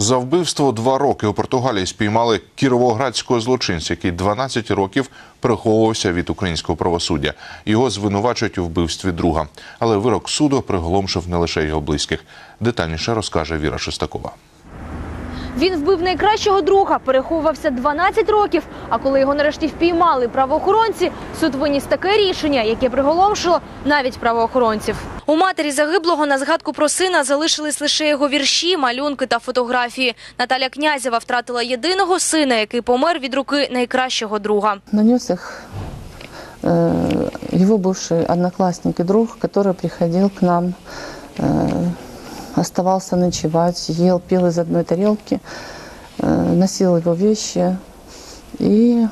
За вбивство два роки у Португалії спіймали кіровоградського злочинця, який 12 років приховувався від українського правосуддя. Його звинувачують у вбивстві друга. Але вирок суду приголомшив не лише його близьких. Детальніше розкаже Віра Шестакова. Він вбив найкращого друга, переховувався 12 років. А коли його нарешті впіймали правоохоронці, суд виніс таке рішення, яке приголомшило навіть правоохоронців. У матері загиблого на згадку про сина залишились лише його вірші, малюнки та фотографії. Наталя Князєва втратила єдиного сина, який помер від руки найкращого друга. Нанес их э, его бывший одноклассник и друг, который приходил к нам, э, оставался ночевать, ел, пил из одной тарелки, э, носил его вещи и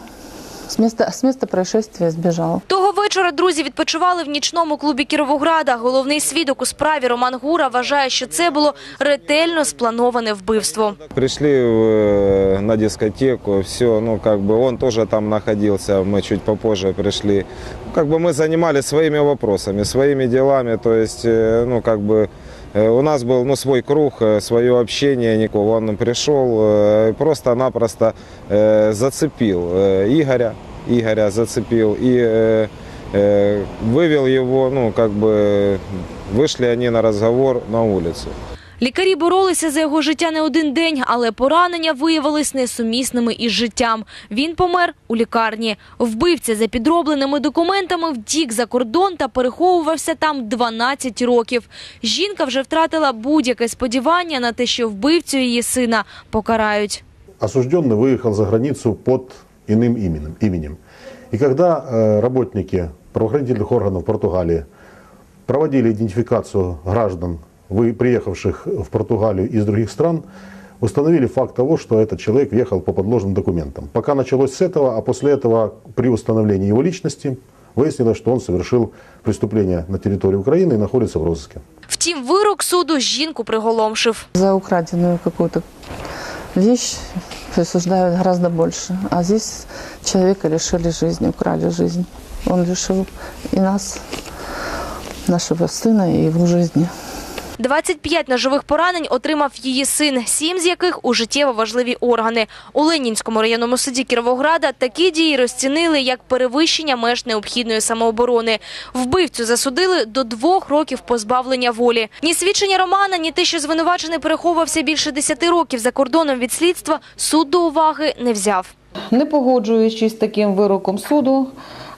с места, с места происшествия сбежал. Того вечора друзі відпочивали в нічному клубі Кіровограда. Головний свідок у справі Роман Гура вважає, що це було ретельно сплановане вбивство. Пришли э, на дискотеку, все, ну как бы он тоже там находился, мы чуть попозже пришли. Ну, Как бы мы занимались своими вопросами, своими делами, то есть, э, ну как бы э, у нас был ну, свой круг, э, свое общение, никого. Он пришел, э, просто-напросто э, зацепил э, Игоря, Игоря зацепил и э, э, вывел его, ну как бы вышли они на разговор на улицу. Лікарі боролися за його життя не один день, але поранення виявились несумісними із життям. Він помер у лікарні. Вбивця за підробленими документами втік за кордон та переховувався там 12 років. Жінка вже втратила будь-яке сподівання на те, що вбивцю її сина покарають. осужденный выехал за границу под иным именем. именем. И когда э, работники правоохранительных органов Португалии проводили идентификацию граждан, вы, приехавших в Португалию из других стран, установили факт того, что этот человек въехал по подложным документам. Пока началось с этого, а после этого при установлении его личности выяснилось, что он совершил преступление на территории Украины и находится в розыске. Втім, вирок суду жінку приголомшив. За украденную какую-то вещь присуждают гораздо больше. А здесь человека лишили жизни, украли жизнь. Он лишил и нас, нашего сына, и его жизни. 25 ножових поранень отримав її син, сім з яких у життєво важливі органи. У Ленінському районному суді Кіровограда такі дії розцінили як перевищення меж необхідної самооборони. Вбивцю засудили до двох років позбавлення волі. Ні свідчення Романа, ні те, що звинувачений переховувався більше 10 років за кордоном від слідства, суд до уваги не взяв. Не погоджуючись з таким вироком суду,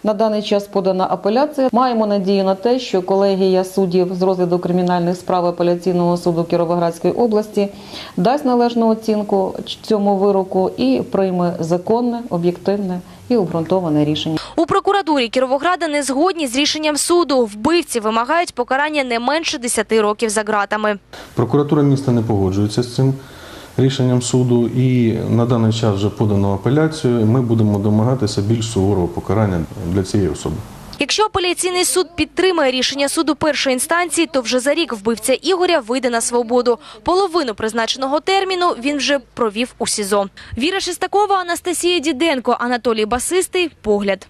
на даний час подана апеляція. Маємо надію на те, що колегія суддів з розгляду кримінальних справ апеляційного суду Кіровоградської області дасть належну оцінку цьому вироку і прийме законне, об'єктивне і обґрунтоване рішення. У прокуратурі Кіровограда не згодні з рішенням суду. Вбивці вимагають покарання не менше 10 років за ґратами. Прокуратура міста не погоджується з цим рішенням суду, і на даний час вже подано апеляцію. Ми будемо домагатися більш суворого покарання для цієї особи. Якщо апеляційний суд підтримає рішення суду першої інстанції, то вже за рік вбивця Ігоря вийде на свободу. Половину призначеного терміну він вже провів у СІЗО. Віра Шестакова, Анастасія Діденко, Анатолій Басистий. Погляд.